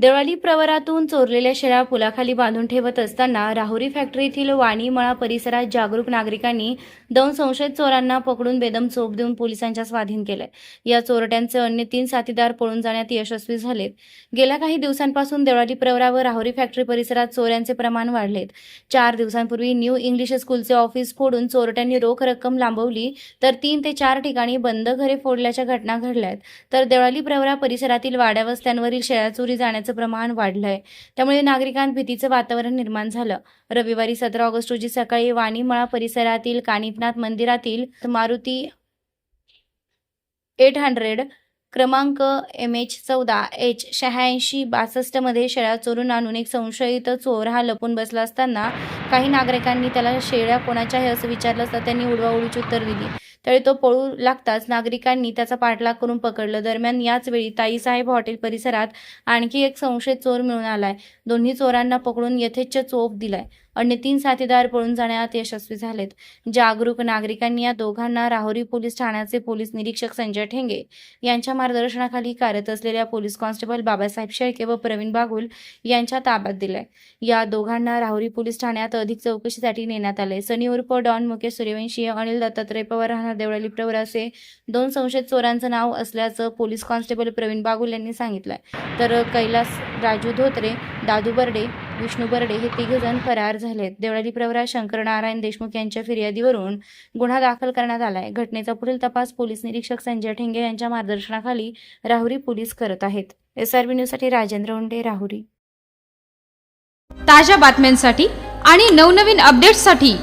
देवळाली प्रवरातून चोरलेल्या शेळ्या पुलाखाली बांधून ठेवत असताना राहुरी फॅक्टरी येथील वाणीमळा परिसरात जागरूक नागरिकांनी दोन संशयित चोरांना पकडून बेदम चोप देऊन पोलिसांच्या स्वाधीन केलंय. या चोरट्यांचे अन्य तीन साथीदार पळून जाण्यात यशस्वी झालेत. गेल्या काही दिवसांपासून देवळाली प्रवरा व राहुरी फॅक्टरी परिसरात चोऱ्यांचे प्रमाण वाढलेत. चार दिवसांपूर्वी न्यू इंग्लिश स्कूलचे ऑफिस फोडून चोरट्यांनी रोख रक्कम लांबवली तर तीन ते चार ठिकाणी बंद घरे फोडल्याच्या घटना घडल्यात. तर देवळाली प्रवरा परिसरातील वाड्यावस्त्यांवरील शेळ्या चोरी जाण्याचा प्रमाण वाढलंय. त्यामुळे नागरिकांत भीतीचं वातावरण निर्माण झालं. रविवारी सतरा ऑगस्ट रोजी सकाळी वाणीमळा परिसरातील कानिपनाथ मंदिरातील मारुती एट हंड्रेड क्रमांक एम एच चौदा एच शहाऐंशी बासष्टमध्ये शेळ्या चोरून आणून एक संशयित चोर हा लपून बसला असताना काही नागरिकांनी त्याला शेळ्या कोणाच्या आहे असं विचारलं असता त्यांनी उडवाउडीची उत्तर दिली. त्यावेळी तो पळू लागताच नागरिकांनी त्याचा पाठलाग करून पकडलं. दरम्यान याच वेळी ताईसाहेब हॉटेल परिसरात आणखी एक संशयित चोर मिळून आलाय. दोन्ही चोरांना पकडून यथेच्छ चोप दिलाय. अन्य तीन साथीदार पळून जाण्यात यशस्वी झालेत. जागरूक नागरिकांनी या दोघांना राहुरी पोलीस ठाण्याचे पोलीस निरीक्षक संजय ठेंगे यांच्या मार्गदर्शनाखाली कार्यरत असलेल्या पोलीस कॉन्स्टेबल बाबासाहेब शेळके व प्रवीण बागुल यांच्या ताब्यात दिलंय. या दोघांना राहुरी पोलीस ठाण्यात अधिक चौकशीसाठी नेण्यात आले सनी उर्फ डॉन मुकेश सूर्यवंशी अनिल दत्तात्रय पवार राहणार देवळाली प्रवर असे दोन संशयित चोरांचं नाव असल्याचं पोलीस कॉन्स्टेबल प्रवीण बागुल यांनी सांगितलंय. तर कैलास राजू धोत्रे दादू बर्डे विष्णू बर्डे हे तिघजण फरार झालेत. देवळाली प्रवरा शंकर नारायण देशमुख यांच्या फिर्यादीवरून गुन्हा दाखल करण्यात आलाय. घटनेचा पुढील तपास पोलीस निरीक्षक संजय ठेंगे यांच्या मार्गदर्शनाखाली राहुरी पोलीस करत आहेत. एस आर न्यूज न्यूजसाठी राजेंद्र उंडे राहुरी. ताज्या बातम्यांसाठी आणि नवनवीन अपडेट्ससाठी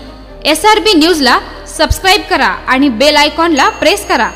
एस आर बी न्यूजला सबस्क्राईब करा आणि बेल आयकॉनला प्रेस करा.